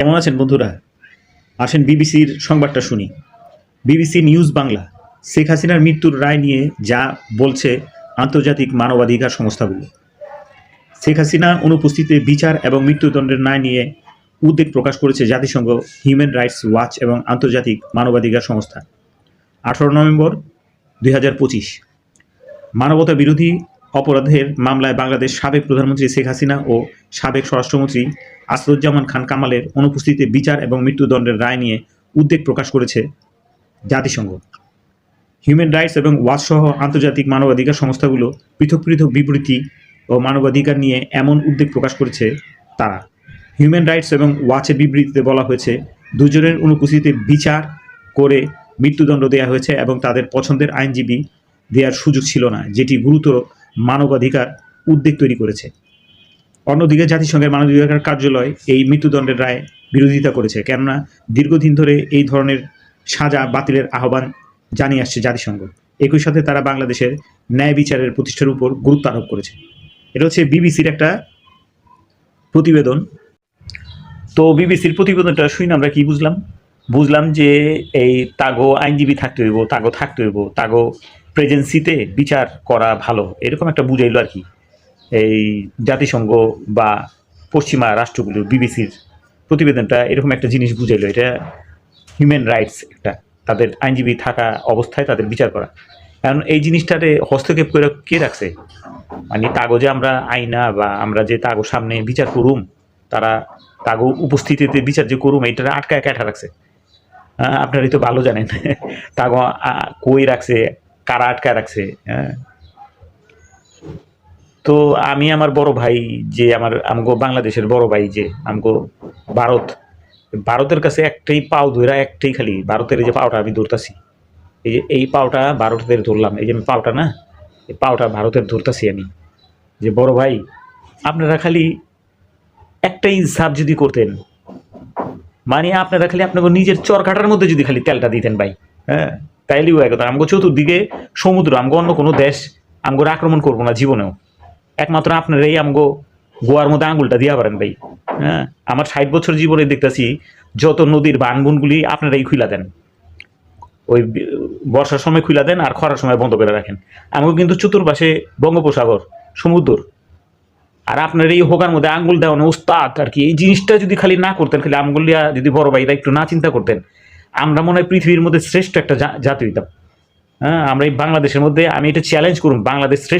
কেমন আছেন বন্ধুরা? আসেন বিবিসির সংবাদটা শুনি। বিবিসি নিউজ বাংলা, শেখ হাসিনার মৃত্যুর রায় নিয়ে যা বলছে আন্তর্জাতিক মানবাধিকার সংস্থাগুলো। শেখ হাসিনা অনুপস্থিতিতে বিচার এবং মৃত্যুদণ্ডের রায় নিয়ে উদ্বেগ প্রকাশ করেছে জাতিসংঘ হিউম্যান রাইটস ওয়াচ এবং আন্তর্জাতিক মানবাধিকার সংস্থা। আঠারো নভেম্বর দুই হাজার পঁচিশ। মানবতা বিরোধী অপরাধের মামলায় বাংলাদেশ সাবেক প্রধানমন্ত্রী শেখ হাসিনা ও সাবেক স্বরাষ্ট্রমন্ত্রী আসরুজ্জামান খান কামালের অনুপস্থিতিতে বিচার এবং মৃত্যুদণ্ডের রায় নিয়ে উদ্বেগ প্রকাশ করেছে জাতিসংঘ। হিউম্যান রাইটস এবং ওয়াচ সহ আন্তর্জাতিক মানবাধিকার সংস্থাগুলো পৃথক পৃথক বিবৃতি ও মানবাধিকার নিয়ে এমন উদ্বেগ প্রকাশ করেছে তারা। হিউম্যান রাইটস এবং ওয়াচের বিবৃতিতে বলা হয়েছে, দুজনের অনুপস্থিতিতে বিচার করে মৃত্যুদণ্ড দেওয়া হয়েছে এবং তাদের পছন্দের আইনজীবী দেওয়ার সুযোগ ছিল না, যেটি গুরুতর মানবাধিকার উদ্বেগ তৈরি করেছে। অন্যদিকে জাতিসংঘের মানবাধিকার কার্যালয় এই মৃত্যুদণ্ডের রায় বিরোধিতা করেছে, কেননা দীর্ঘদিন ধরে এই ধরনের সাজা বাতিলের আহ্বান জানিয়ে আসছে জাতিসংঘ। একই সাথে তারা বাংলাদেশের ন্যায় বিচারের প্রতিষ্ঠার উপর গুরুত্ব আরোপ করেছে। এটা হচ্ছে বিবিসির একটা প্রতিবেদন। তো বিবিসির প্রতিবেদনটা শুনে আমরা কি বুঝলাম? বুঝলাম যে এই তাগো আইনজীবী থাকতে হইব, তাগো থাকতে হইব, তাগো প্রেজেন্সিতে বিচার করা ভালো, এরকম একটা বুঝাইলো আর কি। এই জাতিসংঘ বা পশ্চিমা রাষ্ট্রগুলোর বিবিসির প্রতিবেদনটা এরকম একটা জিনিস বুঝাইলো। এটা হিউম্যান রাইটস একটা। তাদের আইনজীবী থাকা অবস্থায় তাদের বিচার করা। কারণ এই জিনিসটাতে হস্তক্ষেপ করে কে রাখছে? মানে কাগজে আমরা আইনা বা আমরা যে তাগো সামনে বিচার করুম, তারা তাগো উপস্থিতিতে বিচার যে করুম এইটা আটকায় কাটা রাখছে। আপনারাই তো ভালো জানেন। তাগো কই রাখছে? কারা আটকায় রাখছে? হ্যাঁ? তো আমি আমার বড় ভাই যে আমার, আমগো বাংলাদেশের বড় ভাই যে, আমগো ভারত, ভারতের কাছে একটাই পাও ধরা একটাই খালি, ভারতের যে পাওটা আমি ধরতাছি। এই যে, এই পাওটা ভারতের ধরলাম, এই যে আমি পাওটা না, এই পাওটা ভারতের ধরতাছি আমি। যে বড় ভাই, আপনারা খালি একটাই ইনসাফ যদি করতেন মানে আপনারা খালি আপনাকে নিজের চরকাটার মধ্যে যদি খালি তেলটা দিতেন ভাই হ্যাঁ? তাইলেও একদম আমাকে চতুর্দিকে সমুদ্র আমাকে অন্য কোনো দেশ, আমগোর আক্রমণ করব না জীবনেও। একমাত্র আপনারাই আমগো গোয়ার মধ্যে আঙুলটা দিয়া পারেন ভাই। হ্যাঁ আমার ষাট বছর জীবনে দেখতেছি, যত নদীর বানবুনগুলি আপনারাই খুলা দেন। ওই বর্ষার সময় খুলা দেন আর খরার সময় বন্ধ করে রাখেন। আমাকে কিন্তু চতুর্পাশে বঙ্গোপসাগর, সমুদ্র। আর আপনার এই হোগার মধ্যে আঙ্গুল দেওয়ানো উস্তাদ আর কি। এই জিনিসটা যদি খালি না করতেন, খালি আঙ্গুল দিয়া যদি বড় ভাইরা একটু না চিন্তা করতেন, আমরা মনে হয় পৃথিবীর মধ্যে শ্রেষ্ঠ একটা জাতি হইতাম। হ্যাঁ আমরা এই বাংলাদেশের মধ্যে আমি এটা চ্যালেঞ্জ করুন, বাংলাদেশ শ্রেষ্ঠ